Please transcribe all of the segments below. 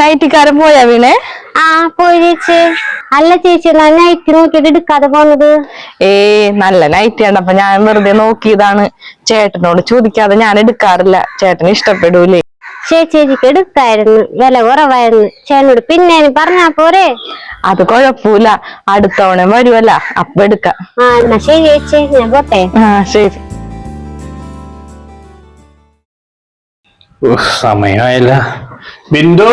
നൈറ്റിക്കാരൻ പോയാ വീണേ? ആ പോയി ചേച്ചി. അല്ല ചേച്ചി ഞാൻ നൈറ്റ് നോക്കിട്ട് എടുക്കാതെ പോന്നത്? ഏ നല്ല നൈറ്റി ആണ്. അപ്പൊ ഞാൻ വെറുതെ നോക്കിയതാണ്. ചേട്ടനോട് ചോദിക്കാതെ ഞാൻ എടുക്കാറില്ല. ചേട്ടന് ഇഷ്ടപ്പെടൂലേ. ചേച്ചി ചേച്ചിക്ക് എടുക്കായിരുന്നു. വില കുറവായിരുന്നു. ചേട്ടനോട് പിന്നെ പറഞ്ഞാ പോരെ? അത് കൊഴപ്പൂല അടുത്തവണ വരുമല്ല അപ്പൊ എടുക്കാം. ആ എന്നാ ശരി ചേച്ചി. ഞാൻ പോട്ടെ. ആ ശരി. സമയമായില്ല. ബിന്ദു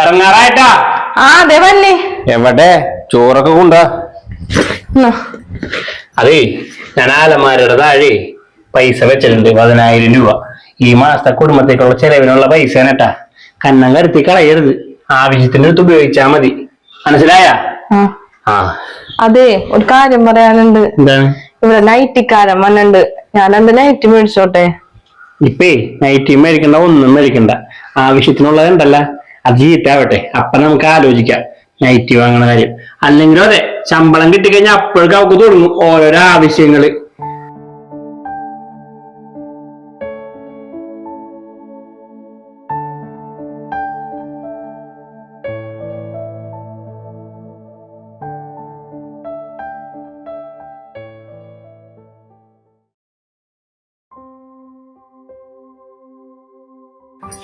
ഇറങ്ങാറായിട്ടാ? ആ അതെ വന്നേ. എവിടെ? ചോറൊക്കെ കൊണ്ടാ അതെ ഞാൻ ആലമാരുടെ താഴെ പൈസ വെച്ചിട്ടുണ്ട് പതിനായിരം രൂപ. ഈ മാസത്തെ കുടുംബത്തേക്കുള്ള ചെലവിനുള്ള പൈസ കേട്ടാ. കന്നം കരുത്തി കളയരുത്. ആവശ്യത്തിന്റെ അടുത്ത് ഉപയോഗിച്ചാ മതി. മനസ്സിലായ? ആ. അതെ ഒരു കാര്യം പറയാനുണ്ട്. ഇവിടെ നൈറ്റിക്കാരൻ വന്നിട്ടുണ്ട്. ഞാൻ എന്ത് നൈറ്റ് മേടിച്ചോട്ടെ. ഇപ്പേ നൈറ്റി മേടിക്കണ്ട ഒന്നും മേടിക്കണ്ട. ആവശ്യത്തിനുള്ളതുണ്ടല്ല അത് ചീത്താവട്ടെ അപ്പൊ നമുക്ക് ആലോചിക്കാം. നൈറ്റി വാങ്ങണ കാര്യം. അല്ലെങ്കിലും അതെ ശമ്പളം കിട്ടിക്കഴിഞ്ഞാൽ അപ്പോഴേക്കും അവർക്ക് തുടങ്ങും ഓരോരോ ആവശ്യങ്ങൾ.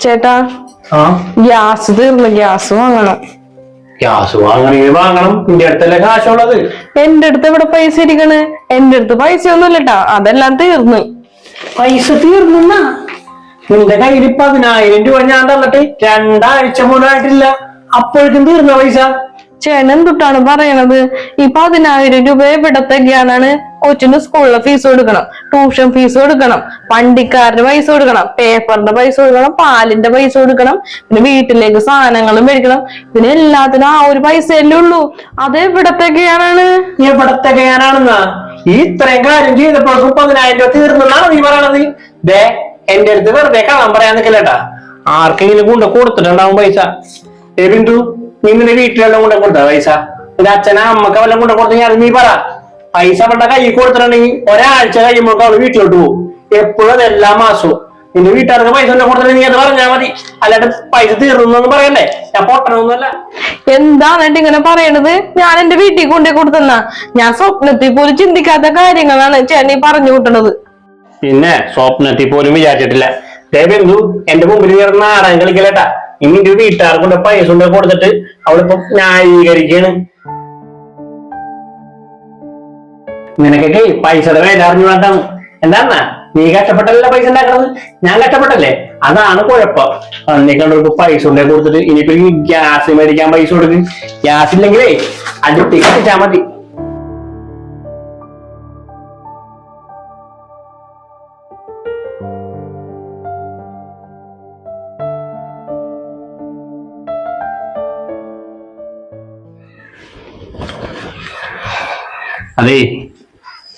ചേട്ടാ ഗ്യാസ് തീർന്നു ഗ്യാസ് വാങ്ങണം. ഗ്യാസ് വാങ്ങണമെങ്കിൽ വാങ്ങണം. നിന്റെ അടുത്തല്ലേ കാശുള്ളത്? എന്റെ അടുത്ത് ഇവിടെ പൈസ ഇരിക്കണ്? എന്റെ അടുത്ത് പൈസ ഒന്നും ഇല്ലട്ടാ അതെല്ലാം തീർന്നു. പൈസ തീർന്ന നിന്റെ കയ്യിൽ പതിനായിരം രൂപ ഞാൻ തന്നിട്ട് രണ്ടാഴ്ച പോലും ആയിട്ടില്ല. അപ്പോഴേക്കും തീർന്ന പൈസ. ചേട്ടൻ എന്തുട്ടാണ് പറയണത്? ഈ പതിനായിരം രൂപ എവിടത്തേക്കാണ് കൊച്ചിന് സ്കൂളിലെ ഫീസ് കൊടുക്കണം. ട്യൂഷൻ ഫീസ് കൊടുക്കണം. വണ്ടിക്കാരുടെ പൈസ കൊടുക്കണം. പേപ്പറിന്റെ പൈസ കൊടുക്കണം. പാലിന്റെ പൈസ കൊടുക്കണം. പിന്നെ വീട്ടിലേക്ക് സാധനങ്ങൾ മേടിക്കണം. ഇതിന് എല്ലാത്തിനും ആ ഒരു പൈസയല്ലേ ഉള്ളൂ. അത് എവിടത്തേക്കാണ് എവിടത്തെ ഞാനാണെന്നാ ഈ ഇത്രയും കാര്യം ചെയ്തപ്പോഴും പതിനായിരം രൂപ തീർന്നാണ് നീ പറയണത്. ദേ എന്റെ അടുത്ത് വെറുതെ കാണാൻ പറയാൻ നിൽക്കില്ലേട്ടാ ആർക്കെങ്കിലും കൊണ്ട് കൊടുത്തിട്ടുണ്ടാവും പൈസ. ഏ ബിന്ദു? നീ നിന്റെ വീട്ടിലെല്ലാം കൊണ്ട് കൊടുത്ത പൈസ? നിന്റെ അച്ഛനാ അമ്മയ്ക്ക് വല്ലതും കൊണ്ട് കൊടുത്തെങ്കിൽ അത് നീ പറ. പൈസ അവളുടെ കൈ കൊടുത്തിട്ടുണ്ടെങ്കിൽ ഒരാഴ്ച കഴിയുമ്പോൾ അവൾ വീട്ടിലോട്ട് പോകും. എപ്പോഴും അത് എല്ലാ മാസവും നിന്റെ വീട്ടുകാർക്ക് പൈസ കൊണ്ട് കൊടുത്തിട്ടുണ്ടെങ്കിൽ നീ അത് പറഞ്ഞാൽ മതി. അല്ലാണ്ട് പൈസ തീർന്നു പറയണ്ടേ? ഞാൻ പൊട്ടണമൊന്നുമല്ല എന്താണ് ഇങ്ങനെ പറയണത്? ഞാൻ എന്റെ വീട്ടിൽ കൊണ്ടേ കൊടുത്തെന്നാ. ഞാൻ സ്വപ്നത്തിൽ പോലും ചിന്തിക്കാത്ത കാര്യങ്ങളാണ് ചേട്ടൻ പറഞ്ഞു കൂട്ടണത്. പിന്നെ സ്വപ്നത്തിൽ പോലും വിചാരിച്ചിട്ടില്ല. ദേ ബിന്ദു എന്റെ മുമ്പിൽ കയറുന്ന നാടകം കളിക്കലട്ടാ. ഇനി ഇത് വീട്ടുകാർക്ക് കൊണ്ട് പൈസ കൊണ്ട് കൊടുത്തിട്ട് അവളിപ്പോ ന്യായീകരിക്കാണ്. നിനക്കൊക്കെ പൈസയുടെ അറിഞ്ഞു വേണ്ടാണ് എന്താന്നാ നീ കഷ്ടപ്പെട്ടല്ല പൈസ ഉണ്ടാക്കണത്? ഞാൻ കഷ്ടപ്പെട്ടല്ലേ? അതാണ് കുഴപ്പം. അന്നേ കണ്ടവർക്ക് പൈസ കൊണ്ടേ കൊടുത്തിട്ട് ഇനിയിപ്പോ ഗ്യാസ് മേടിക്കാൻ പൈസ കൊടുക്കും. ഗ്യാസ് ഇല്ലെങ്കിലേ അടുത്തേക്ക് എത്തിച്ചാ മതി. അതേ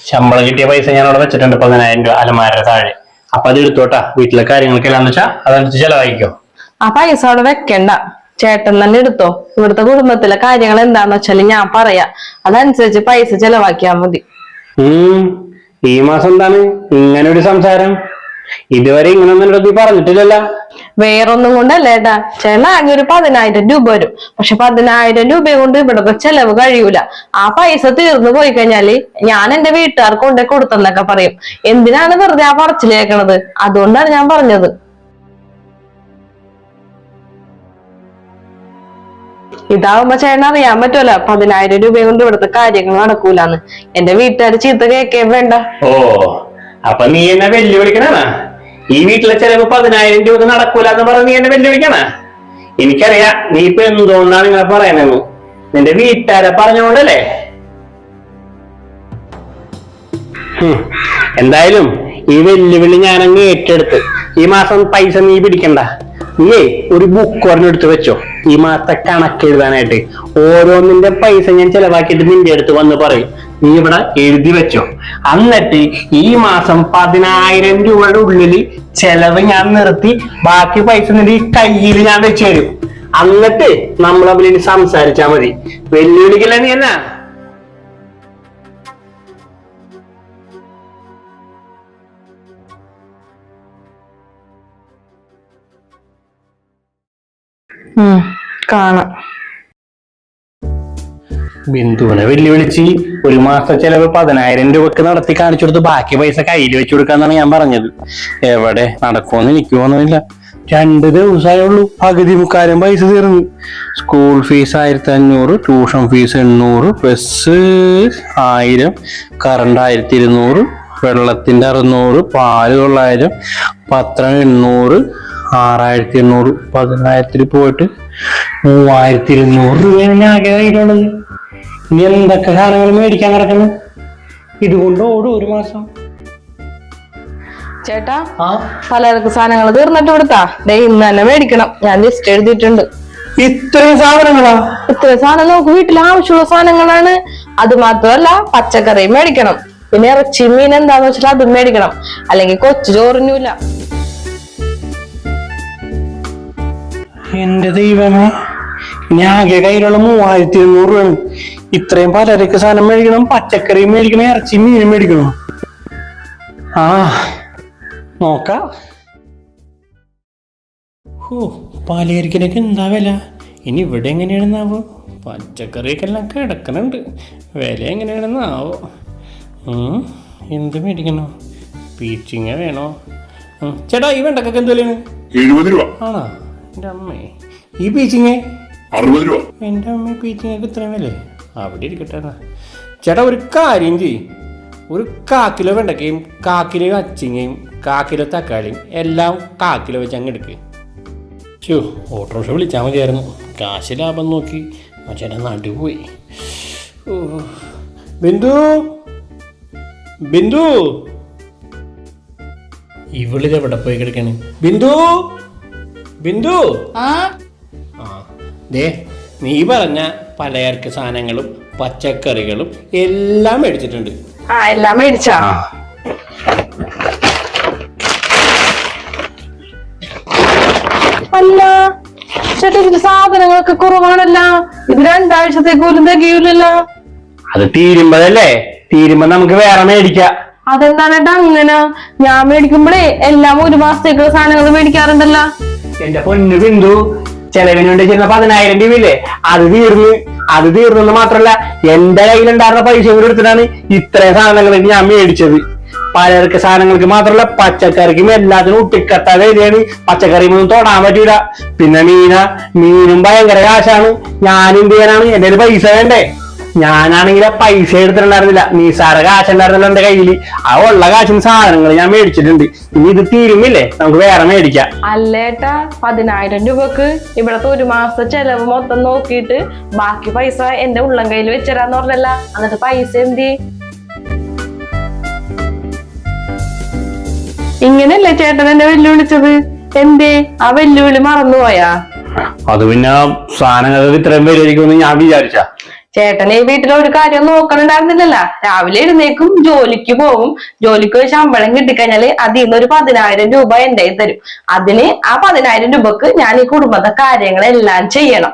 ശമ്പളം കിട്ടിയ പൈസ ഞാൻ അവിടെ വെച്ചിട്ടുണ്ട് പതിനായിരം രൂപ അലമാരുടെ താഴെ. അപ്പൊ അത് എടുത്തോട്ടാ. വീട്ടിലെ കാര്യങ്ങൾക്കെല്ലാം വെച്ചാ അതനുസരിച്ച് ചെലവായിക്കോ. ആ പൈസ അവിടെ വെക്കണ്ട. ചേട്ടൻ തന്നെ എടുത്തോ. ഇവിടുത്തെ കുടുംബത്തിലെ കാര്യങ്ങൾ എന്താന്ന് വെച്ചാൽ ഞാൻ പറയാ. അതനുസരിച്ച് പൈസ ചെലവാക്കിയാ മതി. ഉം. ഈ മാസം എന്താണ്? ഇങ്ങനെ ഒരു സംസാരം. ഇതുവരെ ഇങ്ങനൊന്നും നീ പറഞ്ഞിട്ടില്ലല്ലോ. വേറൊന്നും കൊണ്ടല്ല ഏട്ടാ. ചേട്ടൻ ആകെ ഒരു പതിനായിരം രൂപ വരും. പക്ഷെ പതിനായിരം രൂപ കൊണ്ട് ഇവിടുത്തെ ചെലവ് കഴിയൂല. ആ പൈസ തീർന്നു പോയി കഴിഞ്ഞാൽ ഞാൻ എന്റെ വീട്ടുകാർക്ക് കൊണ്ടേ കൊടുത്തെന്നൊക്കെ പറയും. എന്തിനാണ് വെറുതെ ആ പറച്ചിലേക്കണത്? അതുകൊണ്ടാണ് ഞാൻ പറഞ്ഞത്. ഇതാവുമ്പോ ചേട്ടൻ അറിയാൻ പറ്റുമല്ലോ പതിനായിരം രൂപ കൊണ്ട് ഇവിടുത്തെ കാര്യങ്ങൾ നടക്കൂലെന്ന്. എന്റെ വീട്ടുകാർ ചീത്ത കേൾക്കുകയും വേണ്ട. ഓ. അപ്പൊ നീ എന്നെ വെല്ലുവിളിക്കണ ഈ വീട്ടിലെ ചെലവ് പതിനായിരം രൂപ നടക്കൂല എന്ന് പറഞ്ഞ് നീ എന്നെ വെല്ലുവിളിക്കണ. എനിക്കറിയാ നീ ഇപ്പൊ എന്തുകൊണ്ടാണ് ഇങ്ങനെ പറയണെന്ന് നിന്റെ വീട്ടുകാരെ പറഞ്ഞോണ്ടല്ലേ? എന്തായാലും ഈ വെല്ലുവിളി ഞാനങ്ങ് ഏറ്റെടുത്ത്. ഈ മാസം പൈസ നീ പിടിക്കണ്ട. നീയേ ഒരു ബുക്ക് ഒരെണ്ണെടുത്ത് വെച്ചോ. ഈ മാസത്തെ കണക്ക് എഴുതാനായിട്ട് ഓരോന്നിന്റെ പൈസ ഞാൻ ചെലവാക്കിയിട്ട് നിന്റെ അടുത്ത് വന്ന് പറയും. നീ ഇവിടെ എഴുതി വെച്ചോ. എന്നിട്ട് ഈ മാസം പതിനായിരം രൂപയുടെ ഉള്ളിൽ ചെലവ് ഞാൻ നിർത്തി. ബാക്കി പൈസ നിന്റെ കയ്യിൽ ഞാൻ വെച്ചു തരും. എന്നിട്ട് നമ്മൾ അവരി സംസാരിച്ചാ മതി. വെല്ലുവിളിക്കില്ല നീ എന്നാ? കാണാം. ബിന്ദുവിനെ വെല്ലുവിളിച്ച് ഒരു മാസം ചെലവ് പതിനായിരം രൂപക്ക് നടത്തി കാണിച്ചു കൊടുത്ത് ബാക്കി പൈസ കയ്യിൽ വെച്ചു കൊടുക്കാന്നാണ് ഞാൻ പറഞ്ഞത്. എവിടെ നടക്കുമെന്ന് എനിക്ക് തോന്നുന്നില്ല രണ്ട് ദിവസമായുള്ളൂ പകുതി മുക്കാലും പൈസ തീർന്നു. സ്കൂൾ ഫീസ് ആയിരത്തി അഞ്ഞൂറ് ട്യൂഷൻ ഫീസ് എണ്ണൂറ് ബസ് ആയിരം കറണ്ട് ആയിരത്തി ഇരുന്നൂറ് വെള്ളത്തിന്റെ അറുന്നൂറ് പാൽ തൊള്ളായിരം പത്രം എണ്ണൂറ് ആറായിരത്തി എണ്ണൂറ് പതിനായിരത്തിൽ പോയിട്ട് മൂവായിരത്തി ഇരുന്നൂറ് രൂപയാണ് ഞാൻ ആകെ കയ്യിലുള്ളത്. ഇനി എന്തൊക്കെ സാധനങ്ങൾ മേടിക്കാൻ കിടക്കുന്നു? ഇതുകൊണ്ട് ഓടും ഒരു മാസം? ചേട്ടാ ആ? പലചരക്ക് സാധനങ്ങൾ തീർന്നിട്ട് കൊടുത്താ. ദേ ഇന്ന് തന്നെ മേടിക്കണം. ഞാൻ ലിസ്റ്റ് എഴുതിയിട്ടുണ്ട്. ഇത്രയും സാധനങ്ങളാ? ഇത്ര സാധനം നമുക്ക് വീട്ടിൽ ആവശ്യമുള്ള സാധനങ്ങളാണ്. അത് മാത്രമല്ല പച്ചക്കറിയും മേടിക്കണം. പിന്നെ ഇറച്ചി മീൻ എന്താന്ന് വെച്ചാൽ അതും മേടിക്കണം. അല്ലെങ്കിൽ കൊച്ചു ചോറിഞ്ഞൂല എന്റെ ദൈവമേ ഞാൻ ആകെ കയ്യിലുള്ള മൂവായിരത്തി ഇരുന്നൂറ് രൂപയാണ്. ഇത്രയും പലചരക്ക് സാധനം മേടിക്കണം. പച്ചക്കറിയും മേടിക്കണം. ഇറച്ചി മീനും മേടിക്കണം. ആ നോക്കാം. ഓ പാലകരിക്കലൊക്കെ എന്താ വില? ഇനി ഇവിടെ എങ്ങനെയാണെന്നാവോ? പച്ചക്കറിയൊക്കെ എല്ലാം കിടക്കണുണ്ട്. വില എങ്ങനെയാണെന്നാവോ? എന്ത് മേടിക്കണോ? പീച്ചിങ്ങ വേണോ? ചേട്ടാ ഈ വെണ്ടക്കൊക്കെ എന്ത് വിലയാണ്? എഴുപത് രൂപ. ആണോ? എന്റെ അമ്മേ. ഈ പീച്ചിങ്ങ? അറുപത് രൂപ. എന്റെ അമ്മ പീച്ചിങ്ങക്ക് ഇത്രയും വില അവിടെ ഇരിക്കട്ടെ എന്നാ. ചേട്ടാ ഒരു കാര്യം ചെയ്യും. ഒരു കാക്കിലോ വെണ്ടക്കയും കാക്കിലോ അച്ചിങ്ങയും കാക്കിലോ തക്കാളിയും എല്ലാം കാക്കിലോ വെച്ച് അങ്ങ് എടുക്ക്. ഷോ ഓട്ടോറിക്ഷ വിളിച്ചാൽ മതിയായിരുന്നു. കാശ് ലാഭം നോക്കി. മച്ചേട്ടാ നാട്ടിൽ പോയി ഓ. ബിന്ദു ബിന്ദു. ഇവളിത് എവിടെ പോയി കിടക്കാണ്? ബിന്ദു ബിന്ദു. ആ? ദേ നീ പറഞ്ഞ പലചരക്ക് സാധനങ്ങളും പച്ചക്കറികളും എല്ലാം മേടിച്ചിട്ടുണ്ട്. ആ എല്ലാം മേടിച്ചാ? അല്ല ചേട്ടാ ഇതിന് സാധനങ്ങളൊക്കെ കുറവാണല്ല. ഇത് രണ്ടാഴ്ചത്തേക്ക് പോലും തികയൂലല്ലോ. അത് തീരുമ്പോഴല്ലേ? തീരുമ്പോ നമുക്ക് വേറെ മേടിക്കാം. അതെന്താണ് ഏട്ടാ അങ്ങനെ? ഞാൻ മേടിക്കുമ്പോഴേ എല്ലാം ഒരു മാസത്തേക്കുള്ള സാധനങ്ങൾ മേടിക്കാറുണ്ടല്ലോ. എന്റെ പൊന്നു ബിന്ദു ചെലവിന് വേണ്ടി ചെയ്യുന്ന പതിനായിരം രൂപയില്ലേ? അത് തീർന്ന് അത് തീർന്നെന്ന് മാത്രല്ല എന്റെ കയ്യിലുണ്ടായിരുന്ന പൈസ കൂടി എടുത്തിട്ടാണ് ഇത്രയും സാധനങ്ങൾ ഞാൻ മേടിച്ചത്. പലചരക്ക് സാധനങ്ങൾക്ക് മാത്രല്ല പച്ചക്കറിക്കും എല്ലാത്തിനും ഒട്ടിക്കട്ട വിലയാണ്. പച്ചക്കറിയൊന്നും തൊടാൻ പറ്റൂല. പിന്നെ മീന മീനും ഭയങ്കര കാശാണ്. ഞാനും ചെയ്യാനാണ്? എന്റെ പൈസ വേണ്ടേ? ഞാനാണെങ്കിൽ ആ പൈസ എടുത്തിട്ടുണ്ടായിരുന്നില്ല. നിസാര കാശ് ഉണ്ടായിരുന്നില്ല എന്റെ കയ്യിൽ. ആ ഉള്ള കാശിന് സാധനങ്ങൾ ഞാൻ മേടിച്ചിട്ടുണ്ട്. ഇനി ഇത് തീരുമില്ലേ നമുക്ക് വേറെ മേടിക്കാം. അല്ലേട്ട പതിനായിരം രൂപക്ക് ഇവിടത്തെ ഒരു മാസത്തെ ചെലവ് മൊത്തം നോക്കിയിട്ട് ബാക്കി പൈസ എന്റെ ഉള്ളം കയ്യിൽ വെച്ചരാന്ന് പറഞ്ഞല്ല. എന്നിട്ട് പൈസ എന്തി? ഇങ്ങനെയല്ലേ ചേട്ടൻ എന്നെ വെല്ലുവിളിച്ചത്? എന്തേ? ആ വെല്ലുവിളി മറന്നുപോയാ? അത് പിന്നെ സാധനങ്ങൾക്ക് ഇത്രയും പേരായിരിക്കുമെന്ന് ഞാൻ വിചാരിച്ച. ചേട്ടൻ ഈ വീട്ടിൽ ഒരു കാര്യം നോക്കണുണ്ടായിരുന്നില്ലല്ല. രാവിലെ എഴുന്നേക്കും ജോലിക്ക് പോകും ജോലിക്ക് പോയി ശമ്പളം കിട്ടിക്കഴിഞ്ഞാൽ അതിൽ നിന്ന് ഒരു പതിനായിരം രൂപ എന്റെ തരും. അതിന് ആ പതിനായിരം രൂപക്ക് ഞാൻ ഈ കുടുംബത്തെ കാര്യങ്ങളെല്ലാം ചെയ്യണം.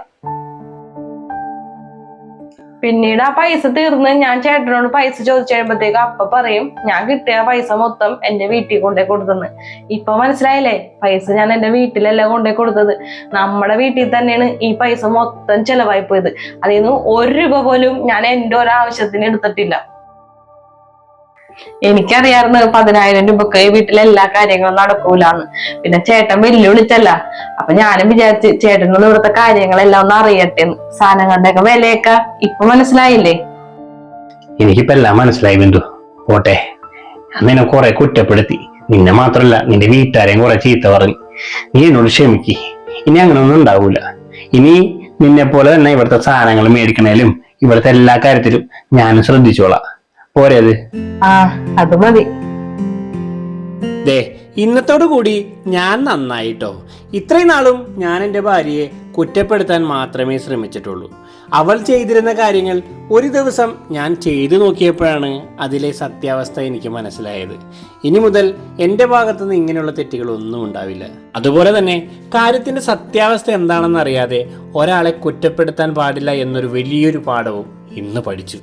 പിന്നീട് ആ പൈസ തീർന്ന് ഞാൻ ചേട്ടനോട് പൈസ ചോദിച്ചു കഴിയുമ്പോഴത്തേക്ക് അപ്പ പറയും ഞാൻ കിട്ടിയ പൈസ മൊത്തം എന്റെ വീട്ടിൽ കൊണ്ടേ കൊടുത്തെന്ന്. ഇപ്പൊ മനസ്സിലായില്ലേ? പൈസ ഞാൻ എന്റെ വീട്ടിലല്ല കൊണ്ടേ കൊടുത്തത്. നമ്മുടെ വീട്ടിൽ തന്നെയാണ് ഈ പൈസ മൊത്തം ചെലവായി പോയത്. അതിൽ നിന്ന് ഒരു രൂപ പോലും ഞാൻ എന്റെ ഒരാവശ്യത്തിന് എടുത്തിട്ടില്ല. എനിക്കറിയായിരുന്നു പതിനായിരം രൂപക്ക് വീട്ടിലെ എല്ലാ കാര്യങ്ങളും നടക്കൂലാന്ന്. പിന്നെ ചേട്ടൻ വെല്ലുവിളിച്ചല്ല അപ്പൊ ഞാനും വിചാരിച്ച് ചേട്ടനോട് ഇവിടുത്തെ കാര്യങ്ങളെല്ലാം ഒന്ന് അറിയട്ടെ എന്ന്. സാധനങ്ങളുടെ ഒക്കെ വിലയൊക്കെ ഇപ്പൊ മനസ്സിലായില്ലേ? എനിക്കിപ്പോ എല്ലാം മനസ്സിലായി ബിന്ദു. പോട്ടെ. അന്ന് കുറെ കുറ്റപ്പെടുത്തി. നിന്നെ മാത്രല്ല നിന്റെ വീട്ടുകാരെയും കുറെ ചീത്ത പറഞ്ഞു. നീ എന്നോട് ക്ഷമിക്ക്. ഇനി അങ്ങനെ ഒന്നും ഉണ്ടാവൂല. ഇനി നിന്നെ പോലെ തന്നെ ഇവിടുത്തെ സാധനങ്ങൾ മേടിക്കണേലും ഇവിടുത്തെ എല്ലാ കാര്യത്തിലും ഞാനും ശ്രദ്ധിച്ചോളാം. പോരേത്. ആ അത് മതി. ദേ ഇന്നത്തോടു കൂടി ഞാൻ നന്നായിട്ടോ. ഇത്രയും നാളും ഞാൻ എന്റെ ഭാര്യയെ കുറ്റപ്പെടുത്താൻ മാത്രമേ ശ്രമിച്ചിട്ടുള്ളൂ. അവൾ ചെയ്തിരുന്ന കാര്യങ്ങൾ ഒരു ദിവസം ഞാൻ ചെയ്തു നോക്കിയപ്പോഴാണ് അതിലെ സത്യാവസ്ഥ എനിക്ക് മനസ്സിലായത്. ഇനി മുതൽ എന്റെ ഭാഗത്തു നിന്ന് ഇങ്ങനെയുള്ള തെറ്റുകളൊന്നും ഉണ്ടാവില്ല. അതുപോലെ തന്നെ കാര്യത്തിന്റെ സത്യാവസ്ഥ എന്താണെന്ന് അറിയാതെ ഒരാളെ കുറ്റപ്പെടുത്താൻ പാടില്ല എന്നൊരു വലിയൊരു പാഠവും ഇന്ന് പഠിച്ചു.